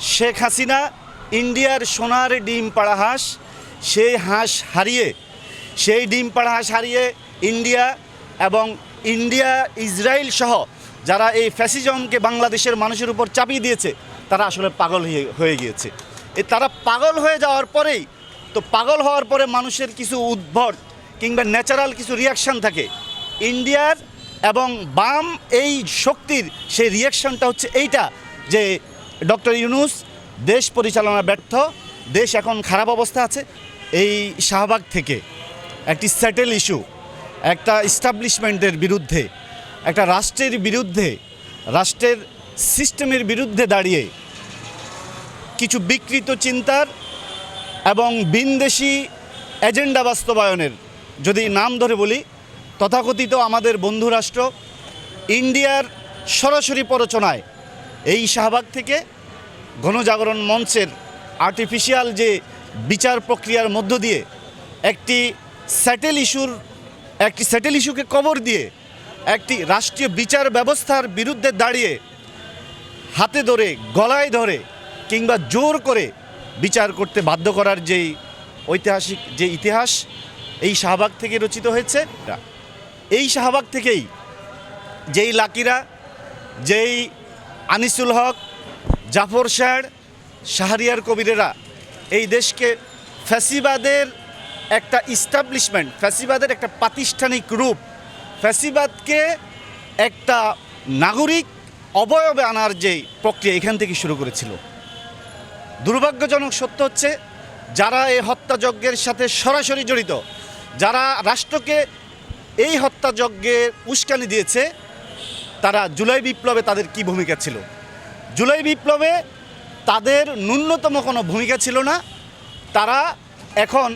শেখ হাসিনা ইন্ডিয়ার সোনার ডিম পাড়া হাঁস, সেই হাঁস হারিয়ে, সেই ডিম পাড়া হাঁস হারিয়ে ইন্ডিয়া এবং ইন্ডিয়া, ইসরায়েল সহ যারা এই ফ্যাসিজমকে বাংলাদেশের মানুষের উপর চাপিয়ে দিয়েছে, তারা আসলে পাগল হয়ে- গিয়েছে। এ তারা পাগল হয়ে যাওয়ার পরেই, তো পাগল হওয়ার পরে মানুষের কিছু উদ্ভট কিংবা ন্যাচারাল কিছু রিয়াকশান থাকে। ইন্ডিয়ার এবং বাম এই শক্তির সেই রিয়াকশনটা হচ্ছে এইটা, যে ডক্টর ইউনুস, দেশ পরিচালনা ব্যর্থ, দেশ এখন খারাপ অবস্থা আছে, এই শাহবাগ থেকে একটি স্যাটেল ইস্যু একটা ইস্টাবলিশমেন্টের বিরুদ্ধে, একটা রাষ্ট্রের বিরুদ্ধে, রাষ্ট্রের সিস্টেমের বিরুদ্ধে দাঁড়িয়ে কিছু বিকৃত চিন্তার এবং বিনদেশি এজেন্ডা বাস্তবায়নের যদি নাম ধরে বলি, তথাকথিত আমাদের বন্ধুরাষ্ট্র, ইন্ডিয়ার সরাসরি প্ররোচনায় এই শাহবাগ থেকে গণজাগরণ মঞ্চের আর্টিফিশিয়াল যে বিচার প্রক্রিয়ার মধ্য দিয়ে একটি স্যাটেল ইস্যুর একটি স্যাটেল ইস্যুকে কবর দিয়ে একটি রাষ্ট্রীয় বিচার ব্যবস্থার বিরুদ্ধে দাঁড়িয়ে হাতে ধরে, গলায় ধরে কিংবা জোর করে বিচার করতে বাধ্য করার যেই ঐতিহাসিক, যে ইতিহাস, এই শাহবাগ থেকে রচিত হয়েছে। এই শাহবাগ থেকেই যেই লাকিরা, যেই আনিসুল হক, জাফর শাহ শাহরিয়ার কবিরেরা। এই দেশকে ফ্যাসিবাদের একটা ইস্টাবলিশমেন্ট ফ্যাসিবাদের একটা প্রাতিষ্ঠানিক রূপ, ফ্যাসিবাদকে একটা নাগরিক অবয়বে আনার যে প্রক্রিয়া এখান থেকে শুরু করেছিল। দুর্ভাগ্যজনক সত্য হচ্ছে, যারা এই হত্যাযজ্ঞের সাথে সরাসরি জড়িত, যারা রাষ্ট্রকে এই হত্যাযজ্ঞে উস্কানি দিয়েছে তারা জুলাই বিপ্লবে তাদের কি ভূমিকা ছিল? জুলাই বিপ্লবে তাদের ন্যূনতম কোনো ভূমিকা ছিল না। তারা এখন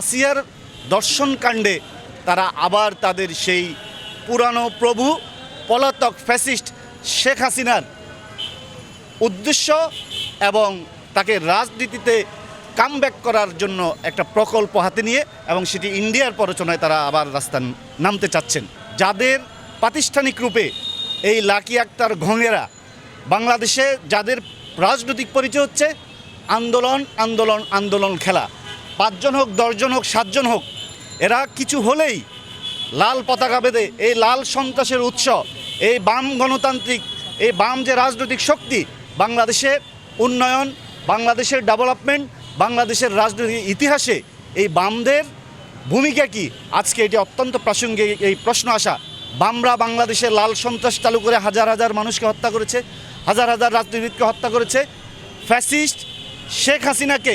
আসিয়ার দর্শনকাণ্ডে তারা আবার তাদের সেই পুরানো প্রভু, পলাতক ফ্যাসিস্ট শেখ হাসিনার উদ্দেশ্য এবং তাকে রাজনীতিতে কামব্যাক করার জন্য একটা প্রকল্প হাতে নিয়ে এবং সেটি ইন্ডিয়ার প্ররোচনায় তারা আবার রাস্তা নামতে চাচ্ছেন। যাদের প্রাতিষ্ঠানিক রূপে এই লাকি আক্তার ঘঙেরা বাংলাদেশে যাদের রাজনৈতিক পরিচয় হচ্ছে, আন্দোলন আন্দোলন আন্দোলন খেলা। পাঁচজন হোক, দশজন হোক, সাতজন হোক, এরা কিছু হলেই লাল পতাকা বেঁধে এই লাল সন্ত্রাসের উৎস, এই বাম গণতান্ত্রিক, এই বাম যে রাজনৈতিক শক্তি বাংলাদেশের উন্নয়ন, বাংলাদেশের ডেভেলপমেন্ট, বাংলাদেশের রাজনৈতিক ইতিহাসে এই বামদের ভূমিকা কি? আজকে এটি অত্যন্ত প্রাসঙ্গিক এই প্রশ্ন আসা। বামরা বাংলাদেশের লাল সন্ত্রাস চালু করে হাজার হাজার মানুষকে হত্যা করেছে, হাজার হাজার রাজনীতিবিদকে হত্যা করেছে। ফ্যাসিস্ট শেখ হাসিনাকে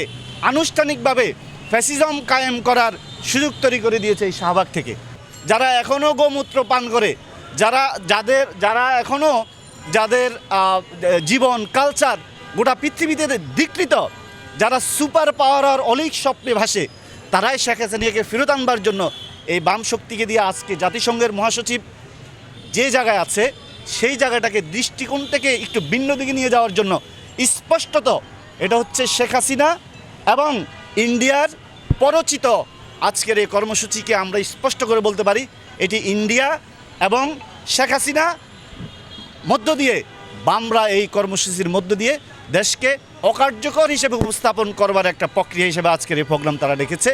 আনুষ্ঠানিকভাবে ফ্যাসিজম কায়েম করার সুযোগ তৈরি করে দিয়েছে এই শাহবাগ থেকে। যারা এখনও গোমূত্র পান করে, যারা যাদের, যারা এখনও যাদের জীবন কালচার গোটা পৃথিবীতে বিকৃত, যারা সুপার পাওয়ার আর অলিক স্বপ্নে ভাসে, তারাই শেখ হাসিনাকে ফেরত আনবার জন্য এই বাম শক্তিকে দিয়ে আজকে জাতিসংঘের মহাসচিব যে জায়গায় আছে, সেই জায়গাটাকে দৃষ্টিকোণ থেকে একটু ভিন্ন দিকে নিয়ে যাওয়ার জন্য স্পষ্টত এটা হচ্ছে শেখ হাসিনা এবং ইন্ডিয়ার পরচিত আজকের এই কর্মসূচিকে আমরা স্পষ্ট করে বলতে পারি, এটি ইন্ডিয়া এবং শেখ হাসিনা মধ্য দিয়ে, বামরা এই কর্মসূচির মধ্য দিয়ে দেশকে অকার্যকর হিসেবে উপস্থাপন করবার একটা প্রক্রিয়া হিসেবে আজকের এই প্রোগ্রাম তারা রেখেছে।